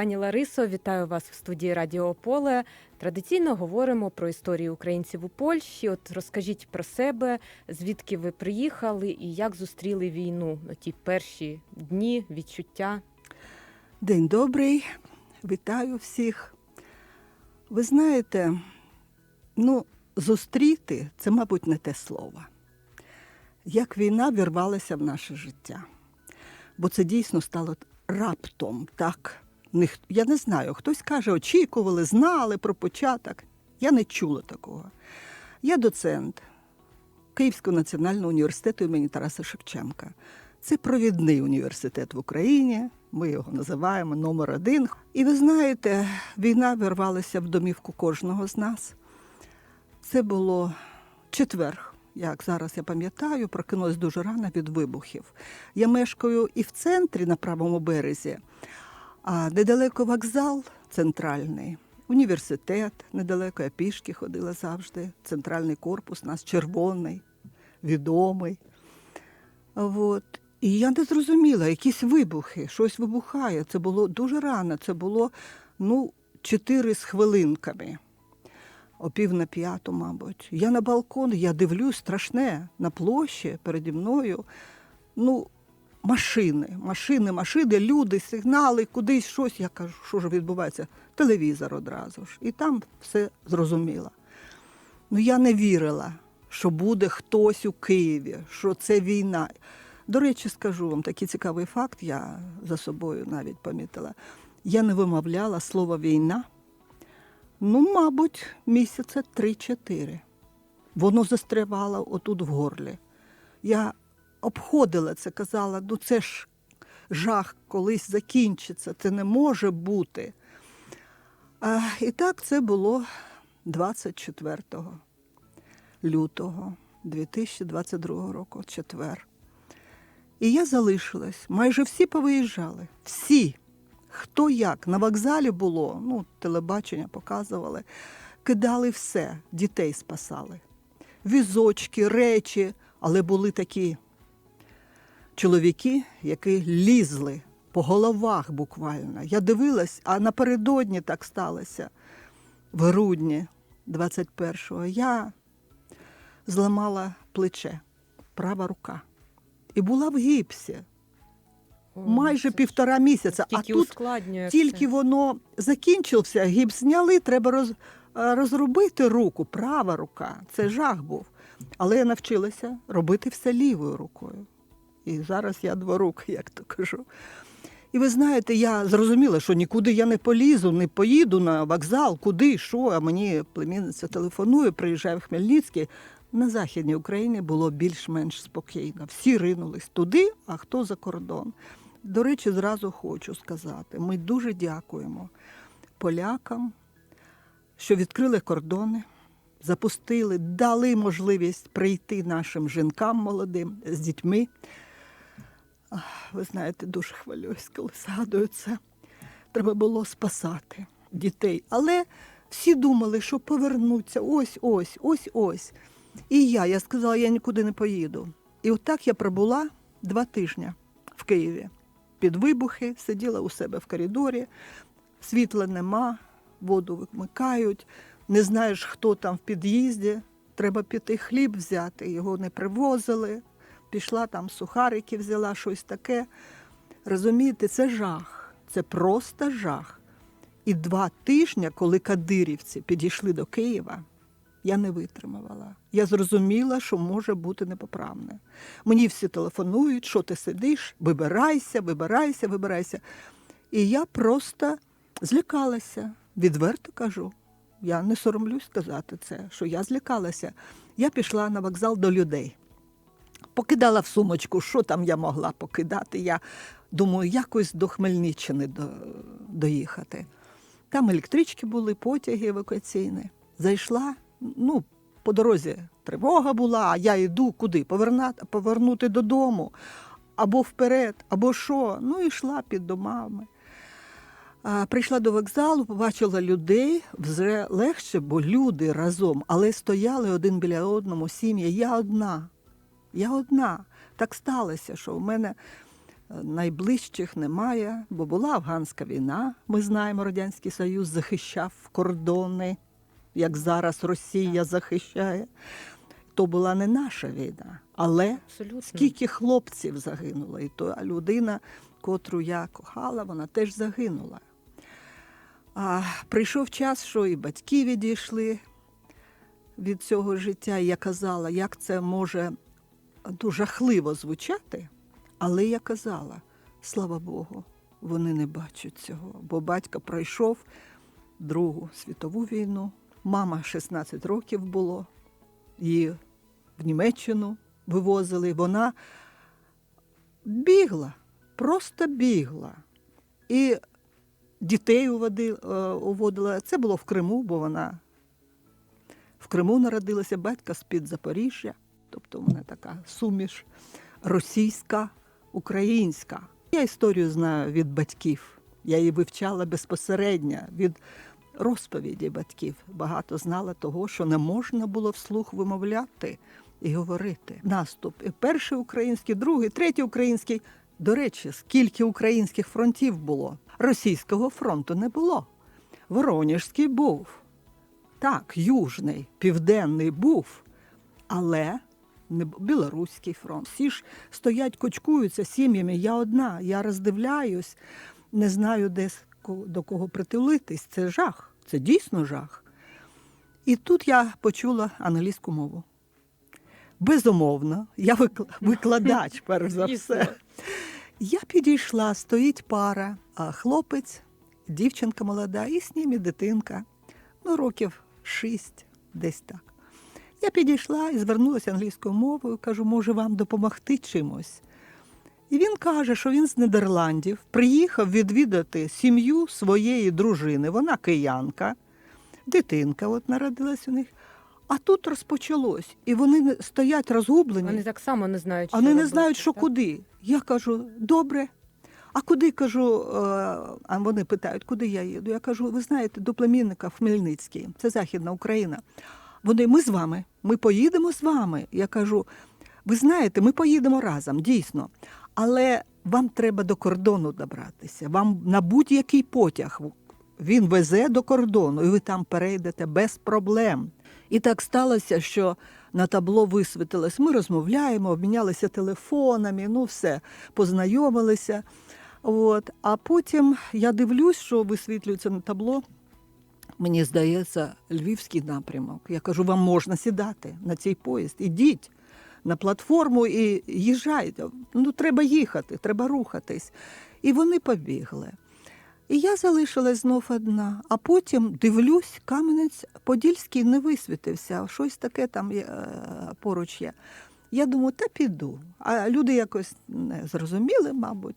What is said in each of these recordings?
Пані Ларисо, вітаю вас в студії Радіо Поле. Традиційно говоримо про історію українців у Польщі. От розкажіть про себе, звідки ви приїхали і як зустріли війну на ті перші дні, відчуття. День добрий, вітаю всіх. Ви знаєте, ну, зустріти це, мабуть, не те слово. Як війна вірвалася в наше життя. Бо це дійсно стало раптом, так. Я не знаю, хтось каже, очікували, знали про початок. Я не чула такого. Я доцент Київського національного університету імені Тараса Шевченка. Це провідний університет в Україні. Ми його називаємо номер один. І ви знаєте, війна вирвалася в домівку кожного з нас. Це було четверг, як зараз я пам'ятаю, прокинулась дуже рано від вибухів. Я мешкаю і в центрі на правому березі, а недалеко вокзал центральний, університет недалеко, я пішки ходила завжди. Центральний корпус у нас червоний, відомий. От. І я не зрозуміла, якісь вибухи, щось вибухає. Це було дуже рано, це було ну, чотири з хвилинками. О пів на п'яту, мабуть. Я на балкон, я дивлюсь страшне на площі переді мною. Ну, машини, машини, машини, люди, сигнали, кудись щось. Я кажу, що ж відбувається? Телевізор одразу ж. І там все зрозуміло. Ну, я не вірила, що буде хтось у Києві, що це війна. До речі, скажу вам такий цікавий факт, я за собою навіть помітила. Я не вимовляла слово війна. Ну, мабуть, місяця три-чотири. Воно застрявало отут в горлі. Я обходила це, казала, ну це ж жах колись закінчиться, це не може бути. А, і так це було 24 лютого 2022 року, четвер. І я залишилась. Майже всі повиїжджали. Всі. Хто як. На вокзалі було, ну, телебачення показували, кидали все, дітей спасали. Візочки, речі, але були такі чоловіки, які лізли по головах буквально. Я дивилась, а напередодні так сталося. В грудні 21-го я зламала плече, права рука. І була в гіпсі О, майже півтора місяця. А тут тільки воно закінчився, гіпс зняли, треба роз, е, розробити руку, права рука. Це жах був. Але я навчилася робити все лівою рукою. І зараз я дворук, як то кажу. І ви знаєте, я зрозуміла, що нікуди я не полізу, не поїду на вокзал, куди, що. А мені племінниця телефонує, приїжджає в Хмельницький. На Західній Україні було більш-менш спокійно. Всі ринулись туди, а хто за кордон. До речі, зразу хочу сказати: ми дуже дякуємо полякам, що відкрили кордони, запустили, дали можливість прийти нашим жінкам молодим з дітьми. Ви знаєте, дуже хвилююсь, коли згадую це. Треба було спасати дітей. Але всі думали, що повернуться ось, ось, ось, ось. І я, я сказала, я нікуди не поїду. І отак я пробула два тижні в Києві. Під вибухи сиділа у себе в коридорі, світла нема, воду вимикають, не знаєш, хто там в під'їзді. Треба піти хліб взяти, його не привозили. Пішла там сухарики, взяла щось таке. Розумієте, це жах, це просто жах. І два тижні, коли кадирівці підійшли до Києва, я не витримувала. Я зрозуміла, що може бути непоправне. Мені всі телефонують, що ти сидиш, вибирайся, вибирайся, вибирайся. І я просто злякалася, відверто кажу. Я не соромлюсь сказати це, що я злякалася. Я пішла на вокзал до людей. Покидала в сумочку, що там я могла покидати. Я думаю, якось до Хмельниччини до, доїхати. Там електрички були, потяги евакуаційні. Зайшла, ну, по дорозі тривога була, а я йду куди? Повернати, повернути додому, або вперед, або що. Ну, йшла під домами. Прийшла до вокзалу, побачила людей, вже легше, бо люди разом, але стояли один біля одному, сім'я. Я одна. Я одна. Так сталося, що в мене найближчих немає, бо була афганська війна. Ми знаємо, Радянський Союз захищав кордони, як зараз Росія захищає. То була не наша війна, але Абсолютно. скільки хлопців загинуло, і то людина, котру я кохала, вона теж загинула. А прийшов час, що і батьки відійшли від цього життя. І я казала, як це може ну, жахливо звучати, але я казала, слава Богу, вони не бачать цього, бо батько пройшов Другу світову війну. Мама 16 років було, її в Німеччину вивозили. Вона бігла, просто бігла. І дітей е, уводила. Це було в Криму, бо вона в Криму народилася батька з-під Запоріжжя. Тобто в мене така суміш російська, українська. Я історію знаю від батьків. Я її вивчала безпосередньо від розповіді батьків. Багато знала того, що не можна було вслух вимовляти і говорити. Наступ перший український, другий, третій український. До речі, скільки українських фронтів було? Російського фронту не було. Воронежський був. Так, Южний, Південний був, але Білоруський фронт. Всі ж стоять, кочкуються сім'ями. Я одна, я роздивляюсь, не знаю, де до кого притулитись. Це жах, це дійсно жах. І тут я почула англійську мову. Безумовно, я викладач, перш за все. Я підійшла, стоїть пара, а хлопець, дівчинка молода, і з ними дитинка, ну, років шість, десь так. Я підійшла і звернулася англійською мовою, кажу, може вам допомогти чимось. І він каже, що він з Нідерландів приїхав відвідати сім'ю своєї дружини. Вона киянка, дитинка от народилась у них. А тут розпочалось, і вони стоять розгублені. Вони так само не знають, що Вони не знають, що так? куди. Я кажу, добре. А куди кажу, е, а вони питають, куди я їду? Я кажу, ви знаєте, до племінника в Хмельницький, це Західна Україна. Вони, ми з вами, ми поїдемо з вами. Я кажу, ви знаєте, ми поїдемо разом, дійсно. Але вам треба до кордону добратися. Вам на будь-який потяг він везе до кордону, і ви там перейдете без проблем. І так сталося, що на табло висвітилось. Ми розмовляємо, обмінялися телефонами, ну все, познайомилися. От. А потім я дивлюсь, що висвітлюється на табло. Мені здається, львівський напрямок. Я кажу, вам можна сідати на цей поїзд. Ідіть на платформу і їжджайте. Ну, треба їхати, треба рухатись. І вони побігли. І я залишилась знов одна. А потім дивлюсь, каменець Подільський не висвітився, щось таке там е, поруч є. Я думаю, та піду. А люди якось не зрозуміли, мабуть.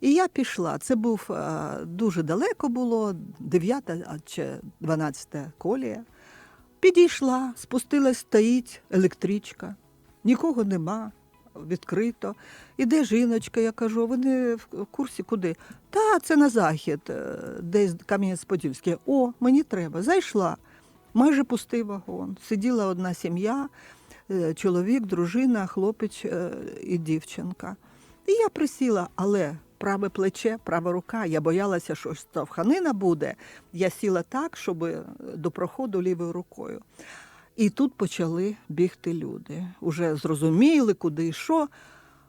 І я пішла. Це був е, дуже далеко було, 9 чи 12 колія. Підійшла, спустилась, стоїть електричка, нікого нема, відкрито. Іде жіночка, я кажу, ви не в курсі куди? Та це на захід, е, десь Кам'янець-Подільський. О, мені треба. Зайшла. Майже пустий вагон. Сиділа одна сім'я, е, чоловік, дружина, хлопець і дівчинка. І я присіла, але праве плече, права рука. Я боялася, що штовханина буде. Я сіла так, щоб е, до проходу лівою рукою. І тут почали бігти люди. Уже зрозуміли, куди і що.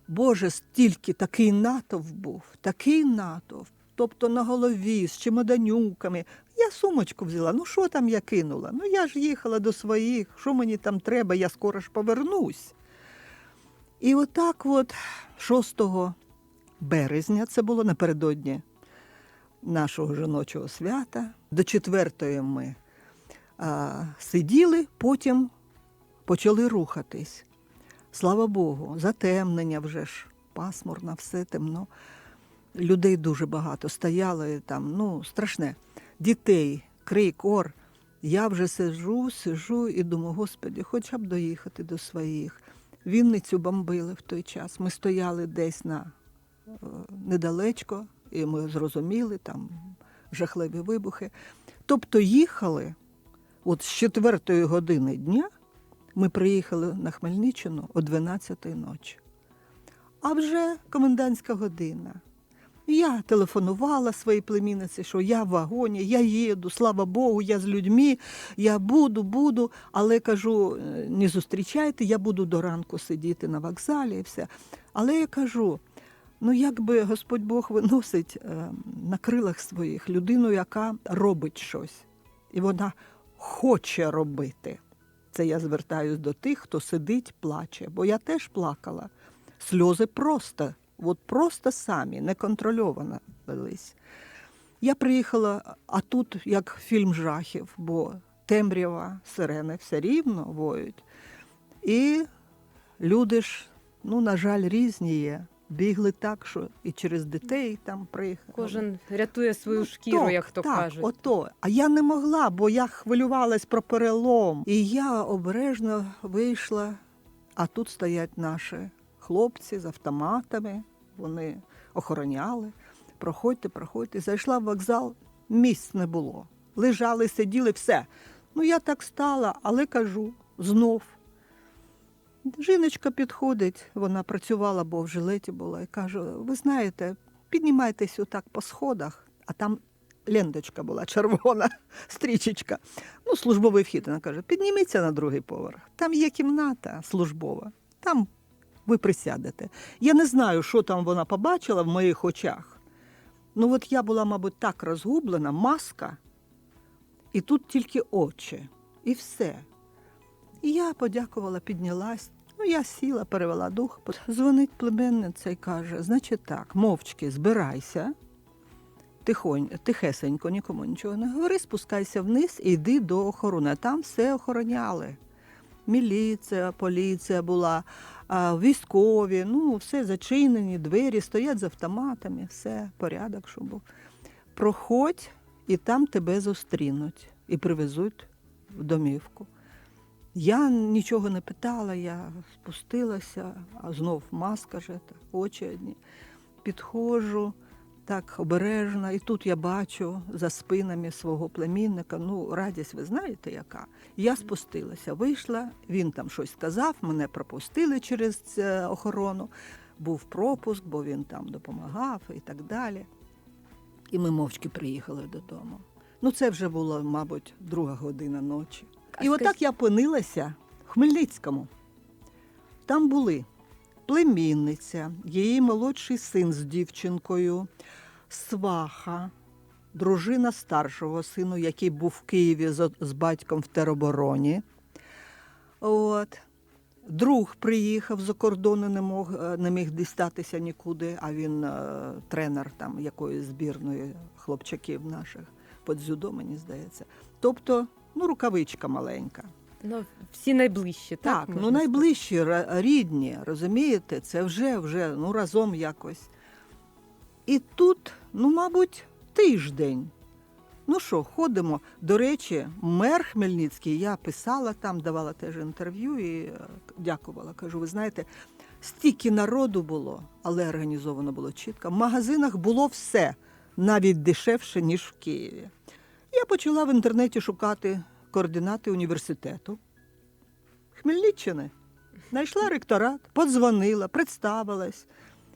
Боже, стільки такий натовп був, такий натовп. Тобто на голові з чемоданюками. Я сумочку взяла. Ну що там я кинула? Ну я ж їхала до своїх, що мені там треба, я скоро ж повернусь. І отак, от 6 березня, це було напередодні нашого жіночого свята. До четвертої ми а, сиділи, потім почали рухатись. Слава Богу, затемнення вже ж, пасмурно, все темно. Людей дуже багато стояли там, ну, страшне. Дітей, крик, ор. Я вже сиджу, сиджу і думаю, господи, хоча б доїхати до своїх. Вінницю бомбили в той час. Ми стояли десь на недалечко, і ми зрозуміли, там жахливі вибухи. Тобто їхали от з четвертої години дня ми приїхали на Хмельниччину о 12 ночі. А вже комендантська година. Я телефонувала своїй племінниці, що я в вагоні, я їду, слава Богу, я з людьми, я буду, буду. Але кажу, «е, не зустрічайте, я буду до ранку сидіти на вокзалі і все. Але я кажу: ну якби Господь Бог виносить е, на крилах своїх людину, яка робить щось, і вона хоче робити. Це я звертаюсь до тих, хто сидить, плаче, бо я теж плакала. Сльози просто, от просто самі, неконтрольовано лились. Я приїхала, а тут як фільм жахів, бо темрява, сирени все рівно воють. І люди ж, ну, на жаль, різні є. Бігли так, що і через дітей там приїхали. Кожен рятує свою Ну, шкіру, так, як то так, кажуть. Ото. А я не могла, бо я хвилювалась про перелом. І я обережно вийшла, а тут стоять наші хлопці з автоматами, вони охороняли. Проходьте, проходьте. Зайшла в вокзал, місць не було. Лежали, сиділи, все. Ну, я так стала, але кажу, знов. Жіночка підходить, вона працювала, бо в жилеті була, і каже: ви знаєте, піднімайтесь отак по сходах, а там ленточка була червона, стрічечка. Ну, службовий вхід. Вона каже: підніміться на другий поверх. Там є кімната службова, там ви присядете. Я не знаю, що там вона побачила в моїх очах. Ну, от я була, мабуть, так розгублена, маска, і тут тільки очі, і все. І я подякувала, піднялась. Я сіла, перевела дух. Дзвонить племенниця і каже: значить так, мовчки, збирайся, тихонь, тихесенько, нікому нічого не говори, спускайся вниз і йди до охорони. Там все охороняли. Міліція, поліція була, військові, ну, все зачинені, двері, стоять з автоматами, все, порядок, щоб був. Проходь, і там тебе зустрінуть і привезуть в домівку. Я нічого не питала, я спустилася, а знов маска ж, та, очі одні. Підходжу так обережно, і тут я бачу за спинами свого племінника. Ну, радість, ви знаєте, яка. Я спустилася, вийшла, він там щось сказав, мене пропустили через е, охорону. Був пропуск, бо він там допомагав і так далі. І ми мовчки приїхали додому. Ну, це вже була, мабуть, друга година ночі. А І отак я опинилася в Хмельницькому. Там були племінниця, її молодший син з дівчинкою, сваха, дружина старшого сину, який був в Києві з, з батьком в теробороні. От. Друг приїхав за кордону, не, мог, е, не міг дістатися нікуди, а він е, тренер там якоїсь збірної хлопчаків наших по дзюдо, мені здається. Тобто, ну, рукавичка маленька. Ну, всі найближчі, так? Так, ну найближчі, рідні, розумієте, це вже, вже ну, разом якось. І тут, ну, мабуть, тиждень. Ну що, ходимо. До речі, мер Хмельницький, я писала там, давала теж інтерв'ю і е, дякувала. Кажу, ви знаєте, стільки народу було, але організовано було чітко. В магазинах було все, навіть дешевше, ніж в Києві. Я почала в інтернеті шукати координати університету. Хмельниччини. Знайшла ректорат, подзвонила, представилась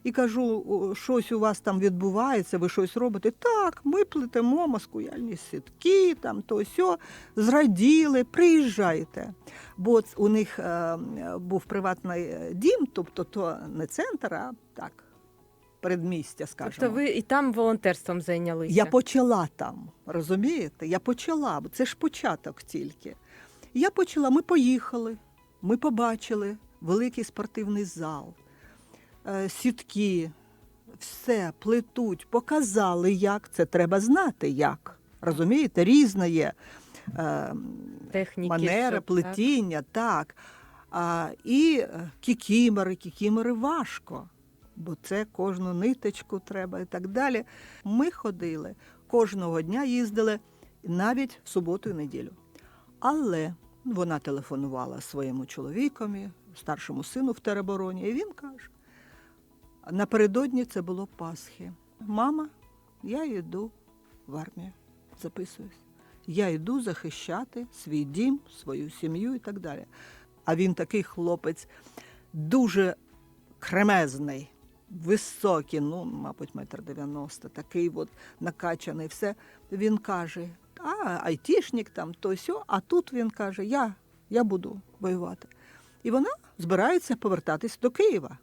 і кажу, щось у вас там відбувається, ви щось робите. Так, ми плетемо маскуяльні сітки, там то сьо, зраділи, приїжджайте. Бо у них е, був приватний е, дім, тобто то не центр, а так, передмістя, скажімо. Тобто ви і там волонтерством зайнялися? Я почала там, розумієте? Я почала, бо це ж початок тільки. Я почала, ми поїхали, ми побачили великий спортивний зал, е, сітки, все плетуть, показали, як це треба знати, як. Розумієте, різне є. Е, Техніки, манера, щоб, плетіння, так. А, і е, кікімори, кікімори важко, бо це кожну ниточку треба і так далі. Ми ходили, кожного дня їздили навіть в суботу і неділю. Але вона телефонувала своєму чоловікові, старшому сину в теробороні, і він каже: напередодні це було Пасхи. Мама, я йду в армію, записуюсь. Я йду захищати свій дім, свою сім'ю і так далі. А він такий хлопець дуже кремезний, високий, ну, мабуть, метр дев'яносто, такий от накачаний, все. Він каже: а, айтішник там, то сьо, а тут він каже, я, я буду воювати. І вона збирається повертатись до Києва.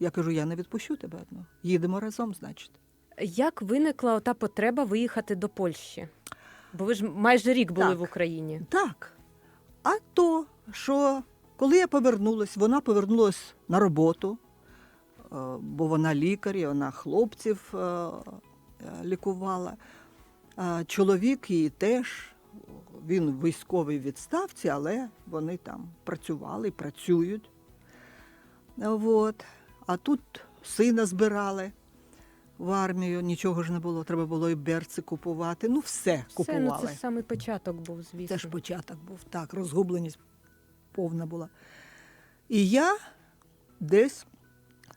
Я кажу, я не відпущу тебе одну. Їдемо разом, значить. Як виникла та потреба виїхати до Польщі? Бо ви ж майже рік були Так. в Україні. Так. А то, що коли я повернулась, вона повернулась на роботу, бо вона лікар, і вона хлопців е, е, лікувала. Чоловік її теж, він в військовій відставці, але вони там працювали працюють. От. А тут сина збирали в армію, нічого ж не було, треба було і берці купувати. Ну, все купували. Ну це саме початок був, звісно. Це ж початок був. Так, розгубленість повна була. І я десь,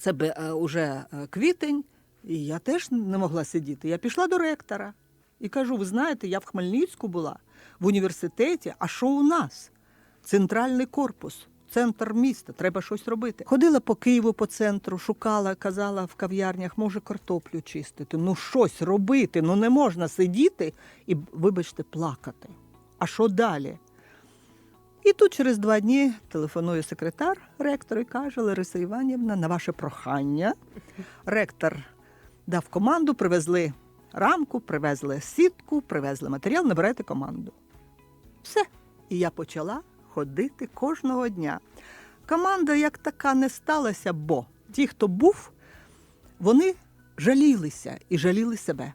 це бе- е, уже е, квітень, і я теж не могла сидіти. Я пішла до ректора і кажу: ви знаєте, я в Хмельницьку була в університеті, а що у нас? Центральний корпус. Центр міста, треба щось робити. Ходила по Києву по центру, шукала, казала в кав'ярнях, може картоплю чистити. Ну щось робити. Ну не можна сидіти і, вибачте, плакати. А що далі? І тут через два дні телефонує секретар ректора і каже: Лариса Іванівна, на ваше прохання. Ректор дав команду, привезли рамку, привезли сітку, привезли матеріал, набирайте команду. Все. І я почала ходити кожного дня. Команда як така не сталася, бо ті, хто був, вони жалілися і жаліли себе.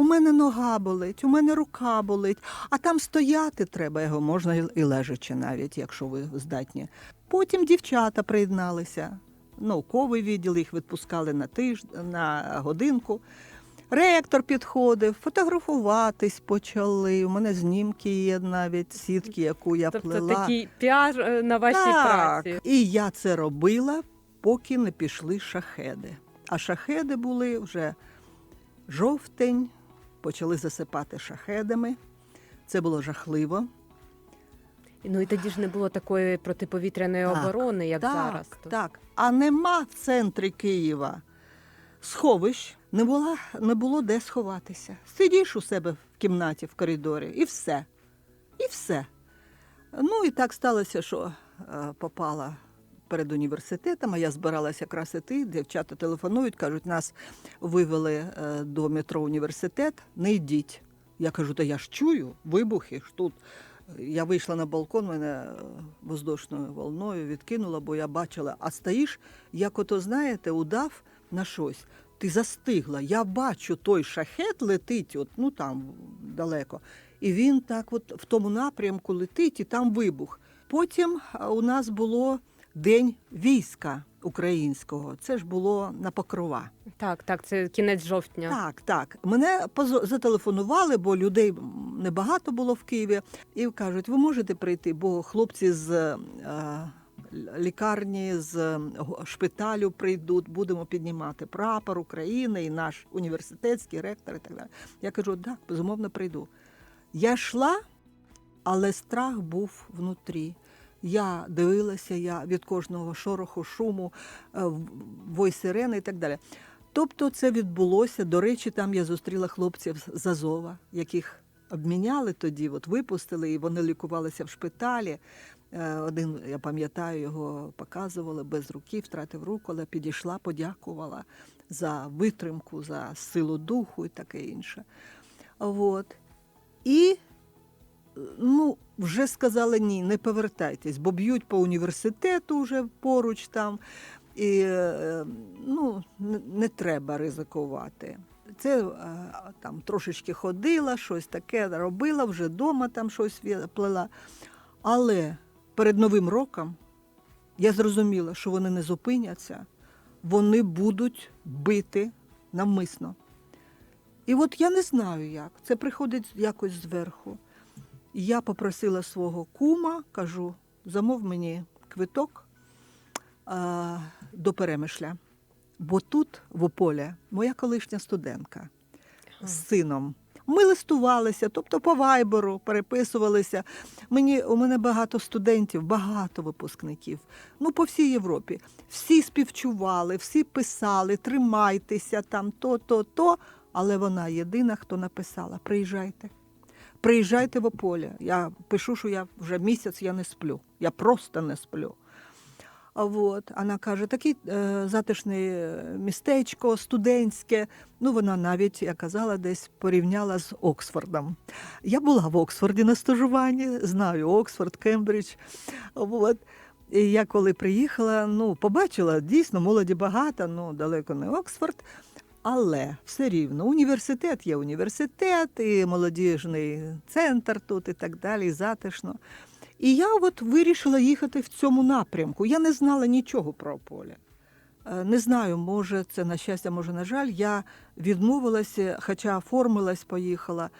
У мене нога болить, у мене рука болить, а там стояти треба, його можна і- лежачи навіть, якщо ви здатні. Потім дівчата приєдналися. Науковий відділ їх відпускали на тиждень, на годинку. Ректор підходив, фотографуватись почали. У мене знімки є навіть сітки, яку я Тобто плела. такий піар е, на вашій так. праці. І я це робила, поки не пішли шахеди. А шахеди були вже жовтень, почали засипати шахедами. Це було жахливо. Ну і тоді ж не було такої протиповітряної Так, оборони, як так, зараз. То- Так. А нема в центрі Києва сховищ, не, була, не було де сховатися. Сидиш у себе в кімнаті, в коридорі, і все. І все. Ну і так сталося, що е, попала перед університетом, а я збиралася якраз іти. Дівчата телефонують, кажуть, нас вивели е, до метро університет, не йдіть. Я кажу, та я ж чую, вибухи ж тут. Я вийшла на балкон, мене е, воздушною волною відкинула, бо я бачила, а стоїш, як ото, знаєте, удав на щось. Ти застигла. Я бачу, той шахет летить, от, ну там далеко. І він так от в тому напрямку летить, і там вибух. Потім у нас було День війська українського. Це ж було на покрова. Так, так, це кінець жовтня. Так, так. Мене зателефонували, бо людей небагато було в Києві, і кажуть, ви можете прийти, бо хлопці з е, лікарні, з е, шпиталю прийдуть, будемо піднімати прапор України і наш університетський ректор і так далі. Я кажу, так, безумовно, прийду. Я йшла, але страх був внутрі. Я дивилася я від кожного шороху, шуму, е, вой сирени і так далі. Тобто це відбулося. До речі, там я зустріла хлопців з Азова, яких обміняли тоді, от випустили, і вони лікувалися в шпиталі. Е, Один, я пам'ятаю, його показували без руки, втратив руку, але підійшла, подякувала за витримку, за силу духу і таке інше. От. І ну, вже сказали ні, не повертайтесь, бо б'ють по університету вже поруч там. І е, ну, не, треба ризикувати. Це е, там трошечки ходила, щось таке робила, вже вдома там щось плела. Але перед Новим роком я зрозуміла, що вони не зупиняться, вони будуть бити навмисно. І от я не знаю як. Це приходить якось зверху. І Я попросила свого кума, кажу, замов мені квиток а, до перемишля. Бо тут, в Ополі, моя колишня студентка з сином. Ми листувалися, тобто по вайберу переписувалися. Мені, у мене багато студентів, багато випускників. Ну, по всій Європі. Всі співчували, всі писали, тримайтеся там, то, то, то. Але вона єдина, хто написала: приїжджайте. Приїжджайте в Ополя. Я пишу, що я вже місяць я не сплю. Я просто не сплю. От вона каже, таке затишне містечко, студентське. Ну, вона навіть, я казала, десь порівняла з Оксфордом. Я була в Оксфорді на стажуванні, знаю Оксфорд, Кембридж. От. І я коли приїхала, ну, побачила, дійсно, молоді багато, ну, далеко не Оксфорд. Але все рівно університет є університет, і молодіжний центр тут, і так далі, і затишно. І я от вирішила їхати в цьому напрямку. Я не знала нічого про поле. Е, Не знаю, може, це на щастя, може, на жаль. Я відмовилася, хоча оформилась, поїхала е,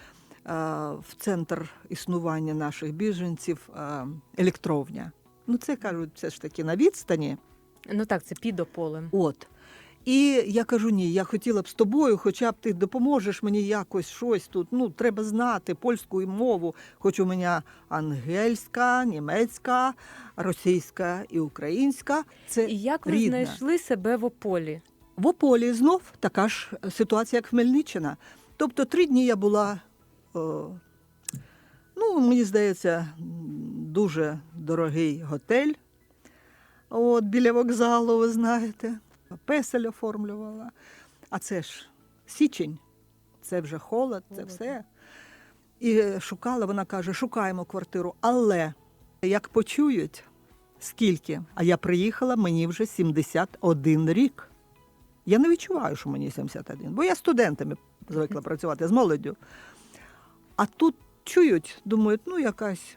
в центр існування наших біженців е, електровня. Ну, це кажуть, все ж таки на відстані. Ну так, це під Ополем. От. І я кажу: ні, я хотіла б з тобою, хоча б ти допоможеш мені якось щось тут. Ну, треба знати польську мову, хоч у мене ангельська, німецька, російська і українська. Це І як ви рідна. знайшли себе в Ополі? В Ополі знов така ж ситуація, як Хмельниччина. Тобто три дні я була, о, ну, мені здається, дуже дорогий готель. От, біля вокзалу, ви знаєте, песель оформлювала. А це ж січень, це вже холод, це все. І шукала, вона каже, шукаємо квартиру. Але як почують, скільки? А я приїхала, мені вже 71 рік. Я не відчуваю, що мені 71, бо я студентами звикла працювати з молоддю. А тут чують, думають, ну якась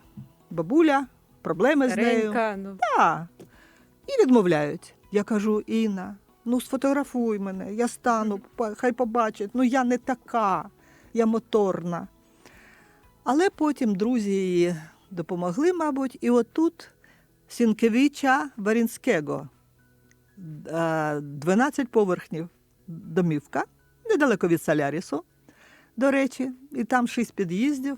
бабуля, проблеми з нею. Ну Так. І відмовляють. Я кажу, Інна, ну сфотографуй мене, я стану, хай побачать. Ну я не така, я моторна. Але потім друзі її допомогли, мабуть, і отут Сінкевича Варінського. Е, 12 поверхнів домівка, недалеко від Солярісу, до речі, і там шість під'їздів,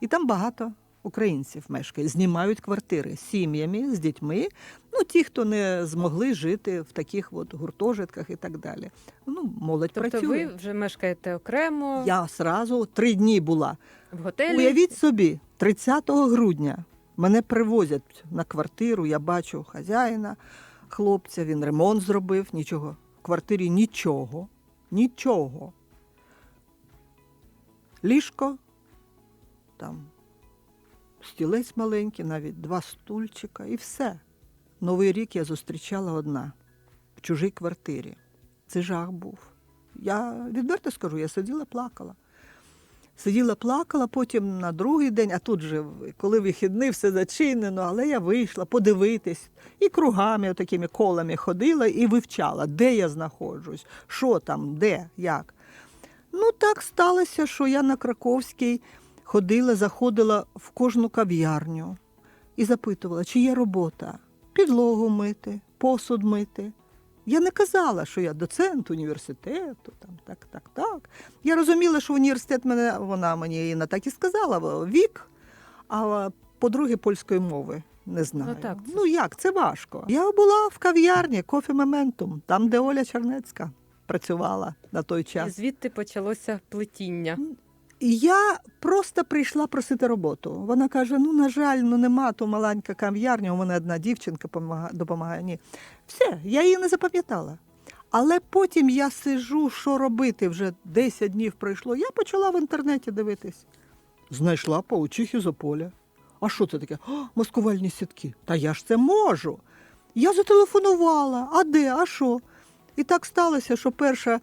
і там багато українців мешкає, знімають квартири з сім'ями, з дітьми. Ну, ті, хто не змогли жити в таких от гуртожитках і так далі. Ну, молодь тобто працює. ви вже мешкаєте окремо Я сразу три дні була. в готелі. Уявіть собі, 30 грудня мене привозять на квартиру, я бачу хазяїна, хлопця, він ремонт зробив, нічого. В квартирі нічого, нічого. Ліжко, там стілець маленький, навіть два стульчика і все. Новий рік я зустрічала одна в чужій квартирі. Це жах був. Я відверто скажу, я сиділа, плакала. Сиділа, плакала, потім на другий день, а тут же, коли вихідний, все зачинено, але я вийшла подивитись і кругами, такими колами ходила і вивчала, де я знаходжусь, що там, де, як. Ну, так сталося, що я на Краковській ходила, заходила в кожну кав'ярню і запитувала, чи є робота, підлогу мити, посуд мити. Я не казала, що я доцент університету, там так, так, так. Я розуміла, що університет мене, вона мені Інна так і сказала, вік, а по-друге, польської мови не знаю. Ну, так, це ну як, це важко. Я була в кав'ярні Кофі Мементум, там, де Оля Чернецька працювала на той І час. звідти почалося плетіння. Я просто прийшла просити роботу. Вона каже: ну, на жаль, ну нема то маленька кав'ярня, у мене одна дівчинка допомагає. Ні. Все, я її не запам'ятала. Але потім я сижу, що робити, вже 10 днів пройшло. Я почала в інтернеті дивитись. Знайшла паучихи з Ополя. А що це таке? О, маскувальні сітки. Та я ж це можу. Я зателефонувала. А де? А що? І так сталося, що перша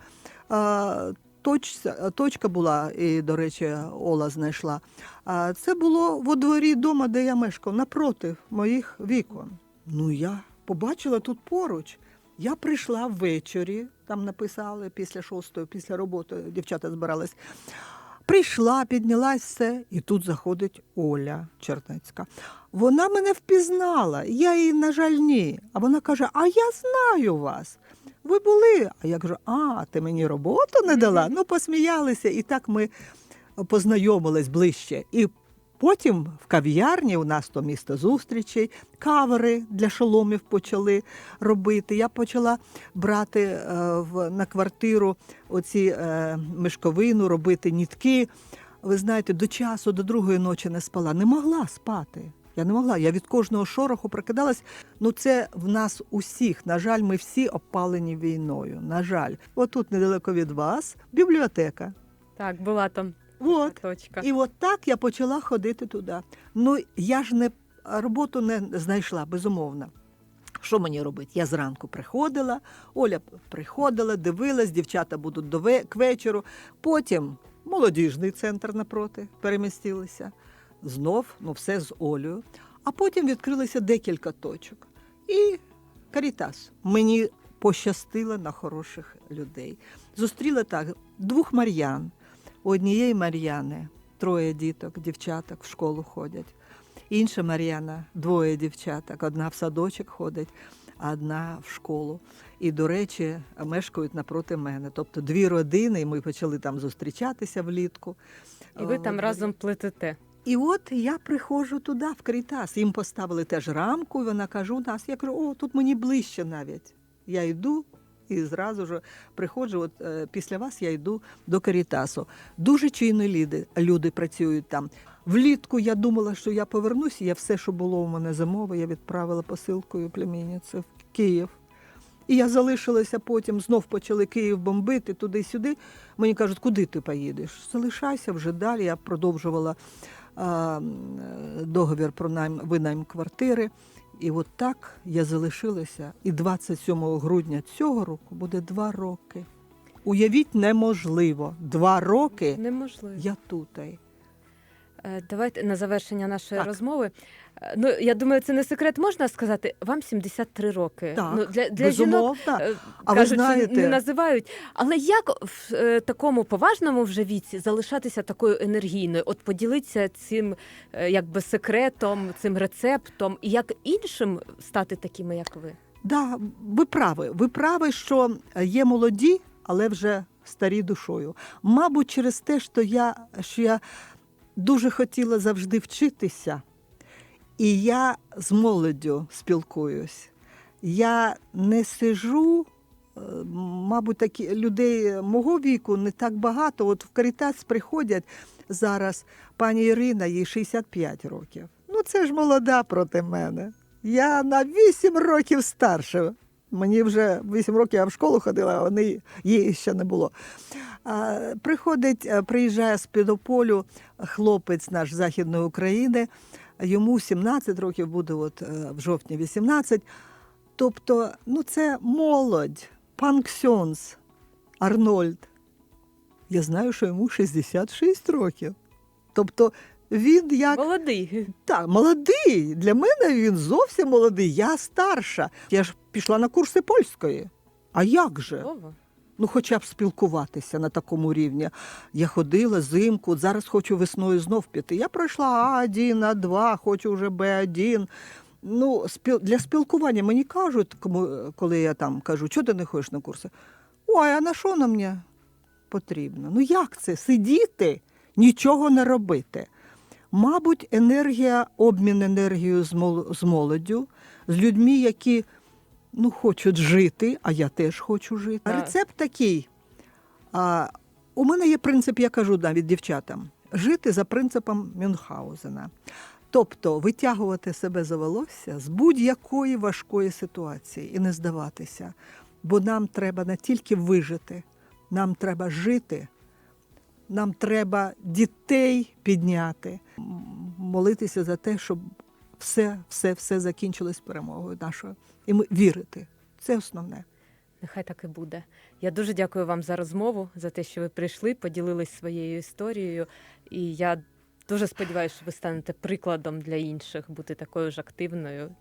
точця- точка була, і, до речі, Ола знайшла. А це було во дворі дома, де я мешкав, напроти моїх вікон. Ну, я побачила тут поруч. Я прийшла ввечері, там написали після шостої, після роботи дівчата збирались. Прийшла, піднялась все, і тут заходить Оля Чернецька. Вона мене впізнала, я її, на жаль, ні. А вона каже: А я знаю вас. Ви були. А я кажу, а, ти мені роботу не дала? Ну, посміялися. І так ми познайомились ближче. І потім в кав'ярні у нас то місто зустрічей, кавери для шоломів почали робити. Я почала брати е, в, на квартиру оці е, мешковину, робити нітки. Ви знаєте, до часу, до другої ночі не спала. Не могла спати. Я не могла. Я від кожного шороху прокидалась. Ну, це в нас усіх. На жаль, ми всі опалені війною. На жаль, отут недалеко від вас бібліотека. Так, була там От. точка. І от так я почала ходити туди. Ну, я ж не роботу не знайшла, безумовно. Що мені робити? Я зранку приходила, Оля приходила, дивилась, дівчата будуть до к вечору. Потім молодіжний центр напроти перемістилися. Знов, ну все з Олею. А потім відкрилися декілька точок. І Карітас. Мені пощастило на хороших людей. Зустріла так двох Мар'ян. У однієї Мар'яни троє діток, дівчаток в школу ходять. Інша Мар'яна двоє дівчаток. Одна в садочок ходить, а одна в школу. І, до речі, мешкають напроти мене. Тобто дві родини, і ми почали там зустрічатися влітку. І ви там От. разом плетете. І от я приходжу туди, в Крітас. Їм поставили теж рамку, і вона каже, у нас. Я кажу, о, тут мені ближче навіть. Я йду і зразу ж приходжу, от е, після вас я йду до Карітасу. Дуже чийні люди, люди працюють там. Влітку я думала, що я повернуся, я все, що було у мене зимове, я відправила посилкою племінниці в Київ. І я залишилася потім, знов почали Київ бомбити туди-сюди. Мені кажуть, куди ти поїдеш? Залишайся вже далі. Я продовжувала договір про найм, винайм квартири. І от так я залишилася. І 27 грудня цього року буде два роки. Уявіть, неможливо. Два роки Неможливо. я тут. Е, Давайте на завершення нашої Так. розмови. Е, Ну, я думаю, це не секрет. Можна сказати, вам 73 роки. Так, ну, для, для жінок е, А кажуть, знаєте- не називають. Але як в е, такому поважному вже віці залишатися такою енергійною? От поділитися цим е, якби секретом, цим рецептом, і як іншим стати такими, як ви? Да, ви праві. Ви праві, що є молоді, але вже старі душою. Мабуть, через те, що я, що я дуже хотіла завжди вчитися, і я з молоддю спілкуюсь. Я не сижу, е, мабуть, такі людей мого віку не так багато. От в Карітас приходять зараз пані Ірина, їй 65 років. Ну, це ж молода проти мене. Я на 8 років старша. Мені вже 8 років я в школу ходила, а вони її ще не було. Приходить, е, приїжджає з Підополю хлопець наш Західної України. Йому 17 років буде от, е, в жовтні 18. Тобто, ну це молодь, пан Ксьонс, Арнольд. Я знаю, що йому 66 років. Тобто він як Молодий. так, молодий. Для мене він зовсім молодий. Я старша. Я ж пішла на курси польської. А як же? Слово. Ну, хоча б спілкуватися на такому рівні. Я ходила зимку, зараз хочу весною знов піти. Я пройшла А1, А2, хочу вже Б1. Ну, спіл... для спілкування мені кажуть, коли я там кажу, чого ти не ходиш на курси? Ой, а на що на мені потрібно? Ну як це? Сидіти, нічого не робити. Мабуть, енергія, обмін енергією з молоддю, з людьми, які ну, хочуть жити, а я теж хочу жити. Так. Рецепт такий. А, у мене є принцип, я кажу навіть дівчатам, жити за принципом Мюнхгаузена. Тобто витягувати себе за волосся з будь-якої важкої ситуації і не здаватися. Бо нам треба не тільки вижити, нам треба жити, нам треба дітей підняти, молитися за те, щоб все, все, все закінчилось перемогою нашою. І ми вірити. Це основне. Нехай так і буде. Я дуже дякую вам за розмову, за те, що ви прийшли, поділились своєю історією. І я дуже сподіваюся, що ви станете прикладом для інших бути такою ж активною